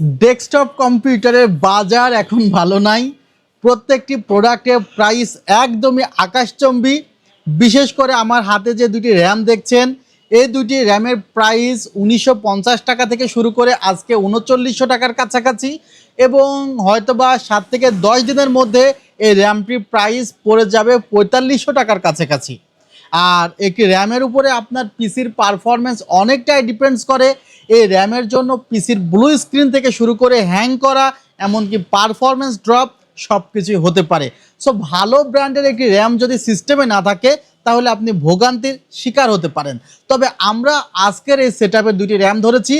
Desktop কম্পিউটারের বাজার এখন ভালো নাই। প্রত্যেকটি প্রোডাক্টের প্রাইস একদমই আকাশচম্বী। বিশেষ করে আমার হাতে যে দুটি র্যাম দেখছেন, এই দুটি র্যামের প্রাইস উনিশশো পঞ্চাশ টাকা থেকে শুরু করে আজকে উনচল্লিশশো টাকার কাছাকাছি এবং হয়তোবা সাত থেকে দশ দিনের মধ্যে এই র্যামটির প্রাইস পড়ে যাবে পঁয়তাল্লিশশো টাকার কাছাকাছি। আর একটি র্যামের উপরে আপনার পিসির পারফরমেন্স অনেকটাই ডিপেন্ডস করে। এই র্যামের জন্য পিসির ব্লু স্ক্রিন থেকে শুরু করে হ্যাং করা, এমনকি পারফরমেন্স ড্রপ সব কিছুই হতে পারে। সো ভালো ব্র্যান্ডের একটি র্যাম যদি সিস্টেমে না থাকে, তাহলে আপনি ভোগান্তির শিকার হতে পারেন। তবে আমরা আজকের এই সেট দুটি র্যাম ধরেছি,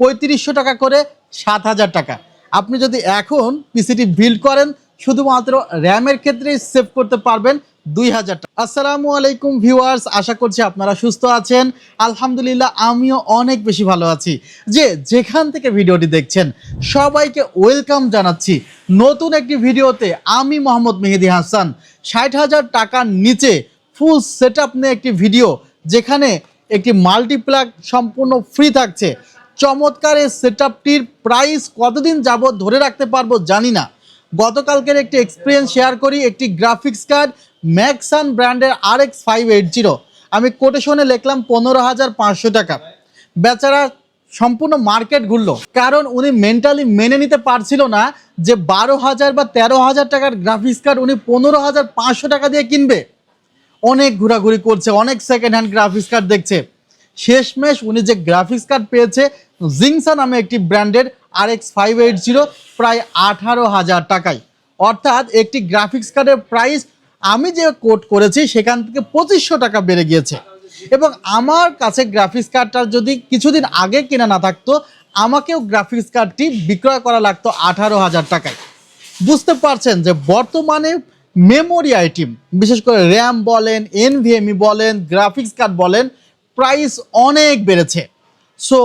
পঁয়ত্রিশশো টাকা করে সাত হাজার টাকা। আপনি যদি এখন পিসিটি বিল্ড করেন শুধুমাত্র র্যামের ক্ষেত্রেই সেভ করতে পারবেন দুই হাজার টাকা। আসসালামু আলাইকুম ভিউয়ার্স আশা করছি আপনারা সুস্থ আছেন। আলহামদুলিল্লাহ, আমিও অনেক বেশি ভালো আছি। যে যেখান থেকে ভিডিওটি দেখছেন, সবাইকে ওয়েলকাম জানাচ্ছি। নতুন একটি ভিডিওতে আমি মোহাম্মদ মেহেদি হাসান। ষাট হাজার টাকার নিচে ফুল সেট আপ নিয়ে একটি ভিডিও যেখানে একটি মাল্টিপ্লাগ সম্পূর্ণ ফ্রি থাকছে। চমৎকার এই সেট আপটির প্রাইস কতদিন যাবত ধরে রাখতে পারব জানি না। গতকালকের একটি এক্সপিরিয়েন্স শেয়ার করি, একটি গ্রাফিক্স কার্ড ম্যাক্সান ব্র্যান্ডের আর এক্স ফাইভ এইট আমি কোটেশনে লিখলাম পনেরো হাজার পাঁচশো টাকা। বেচারা সম্পূর্ণ মার্কেট ঘুরলো। কারণ উনি মেন্টালি মেনে নিতে পারছিল না যে বারো হাজার বা তেরো হাজার টাকার গ্রাফিক্স কার্ড উনি পনেরো হাজার পাঁচশো টাকা দিয়ে কিনবে। অনেক ঘোরাঘুরি করছে, অনেক সেকেন্ড হ্যান্ড গ্রাফিক্স কার্ড দেখছে। শেষমেশ উনি যে গ্রাফিক্স কার্ড পেয়েছে জিংসা নামে একটি ব্র্যান্ডের R X five eight zero প্রায় আঠারো হাজার টাকায়। অর্থাৎ একটি গ্রাফিক্স কার্ডের প্রাইস আমি যে কোট করেছি সেখান থেকে পঁচিশশো টাকা বেড়ে গিয়েছে। এবং আমার কাছে গ্রাফিক্স কার্ডটা যদি কিছুদিন আগে কেনা না থাকতো, আমাকেও গ্রাফিক্স কার্ডটি বিক্রয় করা লাগতো আঠারো হাজার টাকায়। বুঝতে পারছেন যে বর্তমানে মেমোরি আইটেম বিশেষ করে র্যাম বলেন এনভিএমই বলেন গ্রাফিক্স কার্ড বলেন প্রাইস অনেক বেড়েছে। সো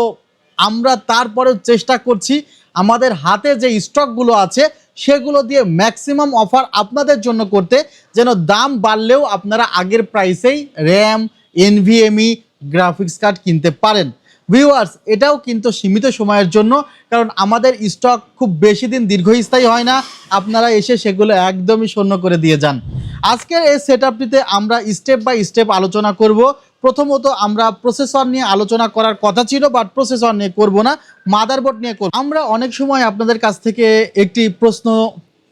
আমরা তারপরেও চেষ্টা করছি আমাদের হাতে যে স্টকগুলো আছে, সেগুলো দিয়ে ম্যাক্সিমাম অফার আপনাদের জন্য করতে, যেন দাম বাড়লেও আপনারা আগের প্রাইসেই র্যাম এনভিএমই গ্রাফিক্স কার্ড কিনতে পারেন। ভিউয়ার্স এটাও কিন্তু সীমিত সময়ের জন্য, কারণ আমাদের স্টক খুব বেশি দিন দীর্ঘস্থায়ী হয় না, আপনারা এসে সেগুলো একদমই শূন্য করে দিয়ে যান। আজকের এই সেট আমরা স্টেপ বাই স্টেপ আলোচনা করব প্রথমত আমরা প্রসেসর নিয়ে আলোচনা করার কথা ছিল বাট প্রসেসর নিয়ে করব না মাদারবোর্ড নিয়ে করব। আমরা অনেক সময় আপনাদের কাছ থেকে একটি প্রশ্ন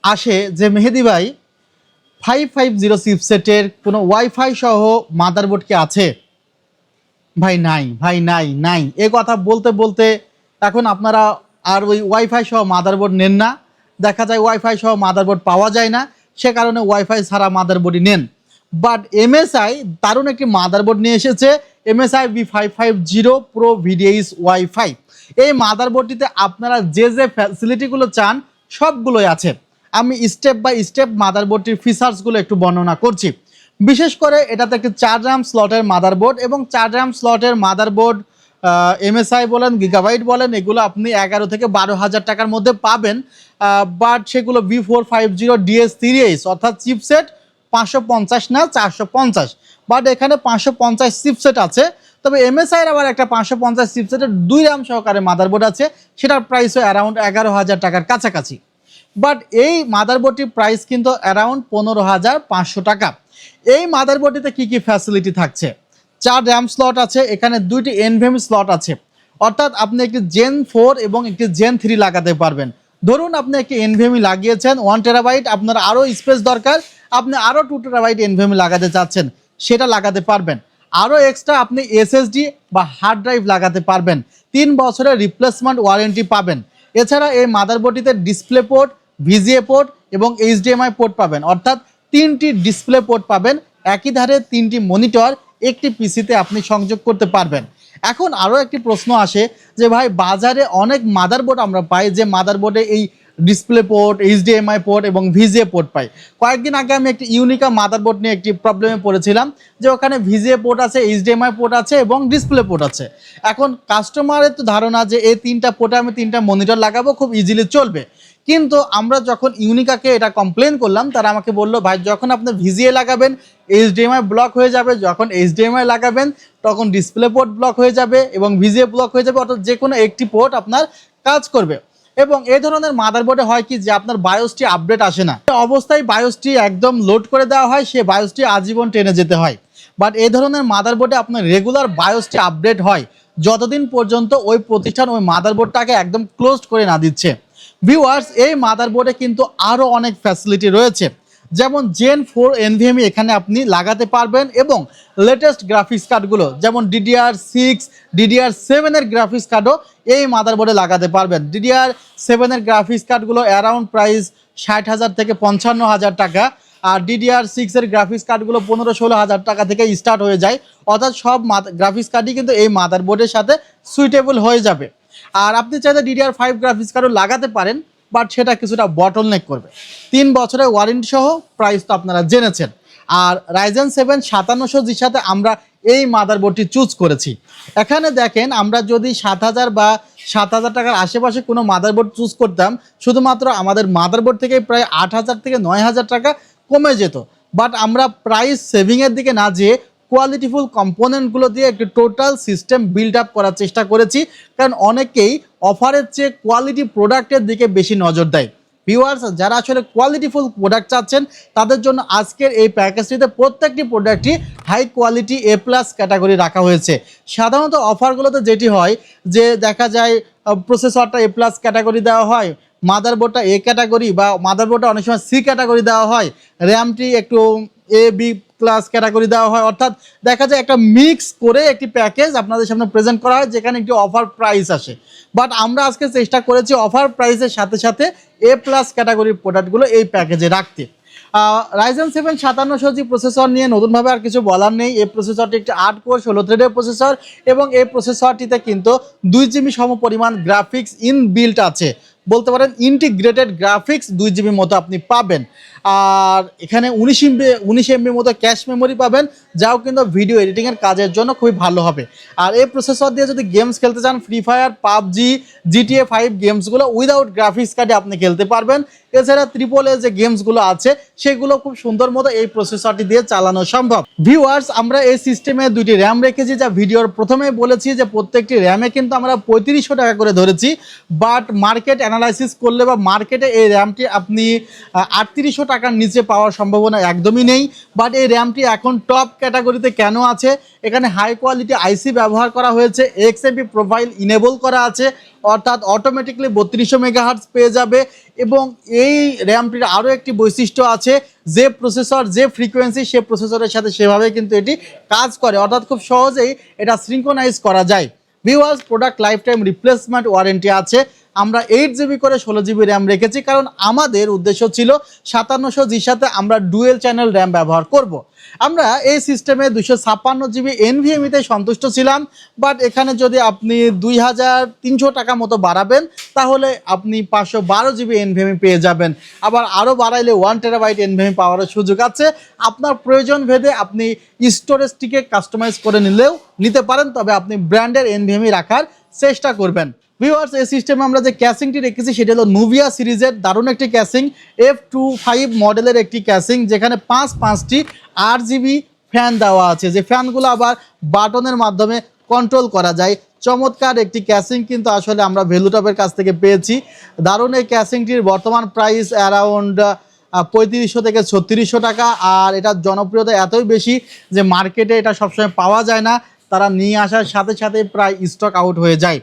আসে যে, মেহেদি ভাই ফাইভ ফাইভ জিরো চিপসেটের কোনো ওয়াইফাই সহ মাদারবোর্ড কি আছে? ভাই, নাই ভাই, নাই নাই। এ কথা বলতে বলতে এখন আপনারা আর ওই ওয়াইফাই সহ মাদারবোর্ড নেন না। দেখা যায় ওয়াইফাই সহ মাদারবোর্ড পাওয়া যায় না। সে কারণে ওয়াইফাই ছাড়া মাদারবোর্ডই নেন। বাট এমএসআই দারুণ একটি মাদারবোর্ড নিয়ে এসেছে। MSI B five five zero pro VDH WiFi এই মাদারবোর্ডটিতে আপনারা যে যে ফ্যাসিলিটিগুলো চান, সবগুলোই আছে। আমি স্টেপ বাই স্টেপ মাদারবোর্ডটির ফিচার্সগুলো একটু বর্ণনা করছি। বিশেষ করে এটাতে একটি চার র্যাম স্লটের মাদারবোর্ড এবং চার র্যাম স্লটের মাদারবোর্ড এমএসআই বলেন গিগাবাইট বলেন, এগুলো আপনি এগারো থেকে বারো হাজার টাকার মধ্যে পাবেন। বাট সেগুলো B four five zero DS series অর্থাৎ চিপসেট পাঁচশো পঞ্চাশ না চারশো পঞ্চাশ। বাট এখানে পাঁচশো পঞ্চাশ চিপসেট আছে। তবে এমএসআইয়ের আবার একটা পাঁচশো পঞ্চাশ চিপসেটের দুই র্যাম সহকারে মাদারবোর্ড আছে। সেটার প্রাইসও অ্যারাউন্ড এগারো হাজার টাকার কাছাকাছি। বাট এই মাদারবোর্ডটির প্রাইস কিন্তু অ্যারাউন্ড পনেরো হাজার পাঁচশো টাকা। এই মাদারবোর্ডটিতে কি কি ফ্যাসিলিটি থাকছে? চার র্যাম স্লট আছে। এখানে দুইটি এনভেম স্লট আছে। অর্থাৎ আপনি একটি জেন ফোর এবং একটি জেন থ্রি লাগাতে পারবেন। ধরুন আপনি একটি এনভিএমি লাগিয়েছেন ওয়ান টেরাবাইট আপনার আরও স্পেস দরকার, আপনি আরও টু টেরাবাইট এনভিএমি লাগাতে চাচ্ছেন, সেটা লাগাতে পারবেন। আরও এক্সট্রা আপনি এসএসডি বা হার্ড ড্রাইভ লাগাতে পারবেন, তিন বছরের রিপ্লেসমেন্ট ওয়ারেন্টি পাবেন। এছাড়া এই মাদারবোর্ডটিতে ডিসপ্লে পোর্ট ভিজিএ পোর্ট এবং এইচডিএমআই পোর্ট পাবেন, অর্থাৎ তিনটি ডিসপ্লে পোর্ট পাবেন, একই ধারে তিনটি মনিটর একটি পিসিতে আপনি সংযোগ করতে পারবেন। এখন আরও একটি প্রশ্ন আসে যে ভাই, বাজারে অনেক মাদারবোর্ড আমরা পাই যে মাদারবোর্ডে এই ডিসপ্লে পোর্ট এইচডিএমআই পোর্ট এবং ভিজিএ পোর্ট পাই। কয়েকদিন আগে আমি একটি ইউনিকা মাদারবোর্ড নিয়ে একটি প্রবলেমে পড়েছিলাম যে ওখানে ভিজিএ পোর্ট আছে এইচডিএমআই পোর্ট আছে এবং ডিসপ্লে পোর্ট আছে। এখন কাস্টমারের তো ধারণা যে এই তিনটা পোর্টে আমি তিনটা মনিটর লাগাবো, খুব ইজিলি চলবে। কিন্তু আমরা যখন ইউনিকাকে এটা কমপ্লেন করলাম, তারা আমাকে বলল, ভাই, যখন আপনি ভিজিএ লাগাবেন এইচডিএমআই ব্লক হয়ে যাবে। যখন এইচডিএমআই লাগাবেন, তখন ডিসপ্লে পোর্ট ব্লক হয়ে যাবে এবং ভিজিএ ব্লক হয়ে যাবে, অর্থাৎ যে কোনো একটি পোর্ট আপনার কাজ করবে। এবং এই ধরনের মাদারবোর্ডে হয় কি যে, আপনার বায়োসটি আপডেট আসে না। অবস্থায় বায়োসটি একদম লোড করে দেওয়া হয়, সে বায়োসটি আজীবন টেনে যেতে হয়। বাট এই ধরনের মাদারবোর্ডে আপনার রেগুলার বায়োসটি আপডেট হয়, যতদিন পর্যন্ত ওই প্রতিষ্ঠান ওই মাদারবোর্ডটাকে একদম ক্লোজ করে না দিচ্ছে। ভিউয়ার্স এই মাদারবোর্ডে কিন্তু আরও অনেক ফ্যাসিলিটি রয়েছে। যেমন জেন ফোর এনভিএমই এখানে আপনি লাগাতে পারবেন এবং লেটেস্ট গ্রাফিক্স কার্ডগুলো যেমন ডিডিআর সিক্স ডিডিআর সেভেনের গ্রাফিক্স কার্ডও এই মাদারবোর্ডে লাগাতে পারবেন। ডিডিআর সেভেনের গ্রাফিক্স কার্ডগুলো অ্যারাউন্ড প্রাইস ষাট হাজার থেকে পঞ্চান্ন হাজার টাকা, আর ডিডিআর সিক্সের গ্রাফিক্স কার্ডগুলো পনেরো ষোলো হাজার টাকা থেকে স্টার্ট হয়ে যায়। অর্থাৎ সব গ্রাফিক্স কার্ডই কিন্তু এই মাদারবোর্ডের সাথে সুইটেবল হয়ে যাবে। আর আপনি চাইলে ডিডিআর ফাইভ গ্রাফিক্স কার্ডও লাগাতে পারেন বাট সেটা কিছুটা বটল নেক করবে। তিন বছরের ওয়ারেন্টি সহ প্রাইস তো আপনারা জেনেছেন। আর রাইজেন সেভেন সাতান্নশো জির সাথে আমরা এই মাদারবোর্ডটি চুজ করেছি। এখানে দেখেন, আমরা যদি সাত হাজার বা সাত হাজার টাকার আশেপাশে কোনো মাদারবোর্ড চুজ করতাম, শুধুমাত্র আমাদের মাদারবোর্ড থেকে প্রায় আট হাজার থেকে নয় হাজার টাকা কমে যেত। বাট আমরা প্রাইস সেভিংয়ের দিকে না যেয়ে কোয়ালিটিফুল কম্পোনেন্টগুলো দিয়ে একটি টোটাল সিস্টেম বিল্ড আপ করার চেষ্টা করেছি। কারণ অনেকেই অফারের চেয়ে কোয়ালিটি প্রোডাক্টের দিকে বেশি নজর দেয়। ভিউয়ার্স যারা আসলে কোয়ালিটিফুল প্রোডাক্ট চাচ্ছেন, তাদের জন্য আজকের এই প্যাকেজটিতে প্রত্যেকটি প্রোডাক্টই high quality A plus category রাখা হয়েছে। সাধারণত অফারগুলোতে যেটি হয় যে দেখা যায় প্রসেসরটা এ প্লাস ক্যাটাগরি দেওয়া হয় মাদারবোর্ডটা এ ক্যাটাগরি বা মাদারবোর্ডটা অনেক সময় সি ক্যাটাগরি দেওয়া হয় র্যামটি একটু এ বি ক্লাস ক্যাটাগরি দেওয়া হয়। অর্থাৎ দেখা যায় একটা মিক্স করে একটি প্যাকেজ আপনাদের সামনে প্রেজেন্ট করা হয়, যেখানে একটি অফার প্রাইস আসে। বাট আমরা আজকে চেষ্টা করেছি অফার প্রাইসের সাথে সাথে এ প্লাস ক্যাটাগরির প্রোডাক্টগুলো এই প্যাকেজে রাখতে। রাইজেন সেভেন সাতান্নশো জি প্রসেসর নিয়ে নতুনভাবে আর কিছু বলার নেই, এই প্রসেসরটি একটি আট কোর ষোলো থ্রেডের প্রসেসর এবং এই প্রসেসরটিতে কিন্তু দুই জিবি সম পরিমাণ গ্রাফিক্স ইন বিল্ট আছে। বলতে পারেন ইন্টিগ্রেটেড গ্রাফিক্স দুই জিবির মতো আপনি পাবেন। আর এখানে উনিশ এমবি, উনিশ এমবির মতো ক্যাশ মেমোরি পাবেন, যাও কিন্তু ভিডিও এডিটিংয়ের কাজের জন্য খুবই ভালো হবে। আর এই প্রসেসর দিয়ে যদি গেমস খেলতে চান Free Fire PUBG GTA five গেমসগুলো without graphics কার্ডে আপনি খেলতে পারবেন। এছাড়া ত্রিপল এ যে গেমসগুলো আছে, সেগুলো খুব সুন্দর মতো এই প্রসেসরটি দিয়ে চালানো সম্ভব। ভিউয়ার্স আমরা এই সিস্টেমে দুটি র্যাম রেখেছি, যা ভিডিওর প্রথমে বলেছি যে প্রত্যেকটি র্যামে কিন্তু আমরা পঁয়ত্রিশশো টাকা করে ধরেছি। বাট মার্কেট অ্যানালাইসিস করলে বা মার্কেটে এই র্যামটি আপনি আটত্রিশশো টাকার নিচে পাওয়ার সম্ভাবনা একদমই নেই বাট এই র্যামটি এখন টপ ক্যাটাগরিতে কেন আছে? এখানে হাই কোয়ালিটি আইসি ব্যবহার করা হয়েছে এক্সএমপি প্রোফাইল ইনেবল করা আছে, অর্থাৎ অটোমেটিকলি বত্রিশশো মেগাহার্টস পেয়ে যাবে, এবং এই র্যামটির আরও একটি বৈশিষ্ট্য আছে, যে প্রসেসর যে ফ্রিকোয়েন্সি সে প্রসেসরের সাথে সেভাবে কিন্তু এটি কাজ করে। অর্থাৎ খুব সহজেই এটা সিঙ্কোনাইজ করা যায়। Viewers product life time replacement warranty আছে। আমরা এইট জিবি করে ষোলো জিবি র্যাম রেখেছি, কারণ আমাদের উদ্দেশ্য ছিল সাতান্নশো জির সাথে আমরা ডুয়েল চ্যানেল র্যাম ব্যবহার করব। আমরা এই সিস্টেমে দুশো ছাপ্পান্ন জিবি এনভিএমিতে সন্তুষ্ট ছিলাম বাট এখানে যদি আপনি দুই হাজার তিনশো টাকা মতো বাড়াবেন, তাহলে আপনি পাঁচশো বারো জিবি এনভিএমি পেয়ে যাবেন। আবার আরও বাড়াইলে ওয়ান টেরাবাইট এনভিএমি পাওয়ারও সুযোগ আছে। আপনার প্রয়োজন ভেদে আপনি স্টোরেজটিকে কাস্টমাইজ করে নিলেও নিতে পারেন, তবে আপনি ব্র্যান্ডের এনভিএমি রাখার চেষ্টা করবেন। ভিউয়ার্স এই সিস্টেমে আমরা যে ক্যাসিংটি রেখেছি, সেটা হলো মুভিয়া সিরিজের দারুণ একটি ক্যাসিং এফ টু ফাইভ মডেলের একটি ক্যাসিং যেখানে পাঁচ পাঁচটি আট জিবি ফ্যান দেওয়া আছে। যে ফ্যানগুলো আবার বাটনের মাধ্যমে কন্ট্রোল করা যায়। চমৎকার একটি ক্যাসিং কিন্তু আসলে আমরা ভ্যালুটপের কাছ থেকে পেয়েছি। দারুণ এই ক্যাসিংটির বর্তমান প্রাইস অ্যারাউন্ড পঁয়ত্রিশশো থেকে ছত্রিশশো টাকা। আর এটার জনপ্রিয়তা এতই বেশি যে মার্কেটে এটা সবসময় পাওয়া যায় না। তারা নিয়ে আসার সাথে সাথে প্রায় স্টক আউট হয়ে যায়।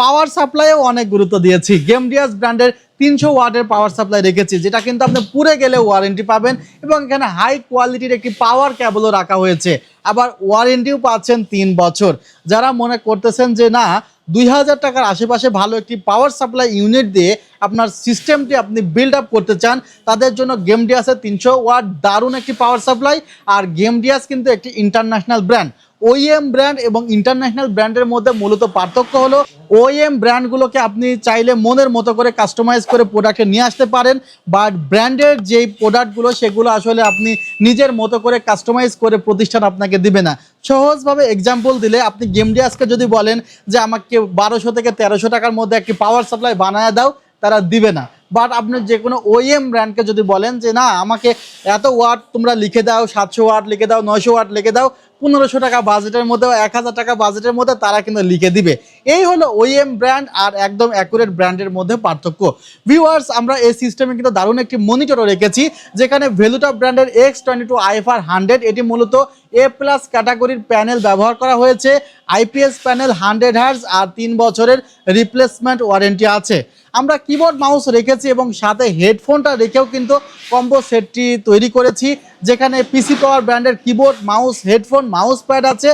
পাওয়ার সাপ্লাইও অনেক গুরুত্ব দিয়েছি। গেমডিয়াস ব্র্যান্ডের তিনশো ওয়াটের পাওয়ার সাপ্লাই রেখেছি, যেটা কিন্তু আপনি পুরে গেলে ওয়ারেন্টি পাবেন এবং এখানে হাই কোয়ালিটির একটি পাওয়ার ক্যাবলও রাখা হয়েছে। আবার ওয়ারেন্টিও পাচ্ছেন তিন বছর। যারা মনে করতেছেন যে না, দুই হাজার টাকার আশেপাশে ভালো একটি পাওয়ার সাপ্লাই ইউনিট দিয়ে আপনার সিস্টেমটি আপনি বিল্ড আপ করতে চান, তাদের জন্য গেম ডিয়াসের তিনশো ওয়াট দারুণ একটি পাওয়ার সাপ্লাই আর গেম ডিয়াস কিন্তু একটি ইন্টারন্যাশনাল ব্র্যান্ড ওইএম ব্র্যান্ড এবং ইন্টারন্যাশনাল ব্র্যান্ডের মধ্যে মূলত পার্থক্য হলো ওইএম ব্র্যান্ডগুলোকে আপনি চাইলে মনের মতো করে কাস্টমাইজ করে প্রোডাক্টে নিয়ে আসতে পারেন বাট ব্র্যান্ডের যেই প্রোডাক্টগুলো সেগুলো আসলে আপনি নিজের মতো করে কাস্টমাইজ করে প্রতিষ্ঠান আপনাকে দিবে না। সহজভাবে এক্সাম্পল দিলে আপনি গেমডিয়াসকে যদি বলেন যে আমাকে বারোশো থেকে তেরোশো টাকার মধ্যে একটি পাওয়ার সাপ্লাই বানায় দাও তারা দিবে না। বাট আপনি যে কোনো ওএম ব্র্যান্ডকে যদি বলেন যে, না, আমাকে এত ওয়াট তোমরা লিখে দাও, সাতশো ওয়াট লিখে দাও, নয়শো ওয়াট লিখে দাও, পনেরোশো টাকা বাজেটের মধ্যে এক হাজার টাকা বাজেটের মধ্যে তারা কিন্তু লিখে দিবে। এই হলো ওইএম ব্র্যান্ড আর একদম অ্যাকুরেট ব্র্যান্ডের মধ্যে পার্থক্য। ভিউয়ার্স আমরা এই সিস্টেমে কিন্তু দারুণ একটি মনিটরও রেখেছি, যেখানে ভ্যালুটা ব্র্যান্ডের X twenty two IFR hundred এটি মূলত এ প্লাস ক্যাটাগরির প্যানেল ব্যবহার করা হয়েছে। আইপিএস প্যানেল হান্ড্রেড হার্স আর তিন বছরের রিপ্লেসমেন্ট ওয়ারেন্টি আছে। আমরা কিবোর্ড মাউস রেখেছি এবং সাথে হেডফোনটা রেখেও কিন্তু কম্বো সেটটি তৈরি করেছি, যেখানে পিসি পাওয়ার ব্র্যান্ডের keyboard mouse headphone mouse pad আছে।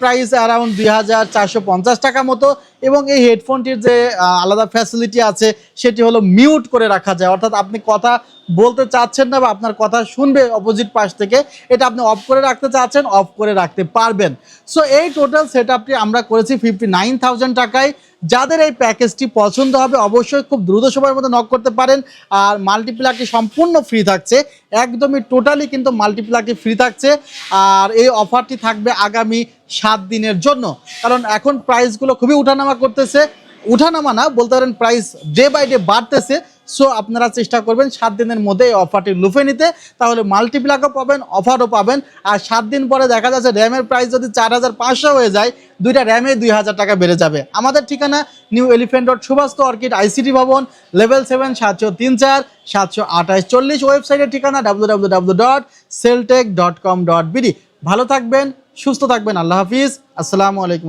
প্রাইস অ্যারাউন্ড দুই হাজার চারশো পঞ্চাশ টাকা মতো। এবং এই হেডফোনটির যে আলাদা ফ্যাসিলিটি আছে, সেটি হলো মিউট করে রাখা যায়। অর্থাৎ আপনি কথা বলতে চাচ্ছেন না বা আপনার কথা শুনবে অপোজিট পাশ থেকে, এটা আপনি অফ করে রাখতে চাচ্ছেন অফ করে রাখতে পারবেন। সো এই টোটাল সেট আমরা করেছি ফিফটি টাকায়। যাদের এই প্যাকেজটি পছন্দ হবে, অবশ্যই খুব দ্রুত সময়ের মধ্যে নক করতে পারেন। আর মাল্টিপ্লাকটি সম্পূর্ণ ফ্রি থাকছে। একদমই টোটালি কিন্তু মাল্টিপ্লাকটি ফ্রি থাকছে। আর এই অফারটি থাকবে আগামী সাত দিনের জন্য। কারণ এখন প্রাইসগুলো খুবই উঠানামা করতেছে। উঠানামা না, বলতে পারেন প্রাইস ডে বাই ডে বাড়তেছে। সো আপনারা চেষ্টা করবেন সাত দিনের মধ্যে এই অফারটি লুফে নিতে। তাহলে মাল্টিপ্লাকও পাবেন অফারও পাবেন। আর সাত দিন পরে দেখা যাচ্ছে র্যামের প্রাইস যদি চার হাজার পাঁচশো হয়ে যায়, দুইটা র্যামে দুই হাজার টাকা বেড়ে যাবে। আমাদের ঠিকানা new elephant road Subhash orchid ICT ভবন লেভেল সেভেন সাতশো তিন চার, সাতশো আঠাশ চল্লিশ। ওয়েবসাইটের ঠিকানা W W W dot celltech dot com dot BD ভালো থাকবেন, সুস্থ থাকবেন। আল্লাহ হাফিজ। আসসালামু আলাইকুম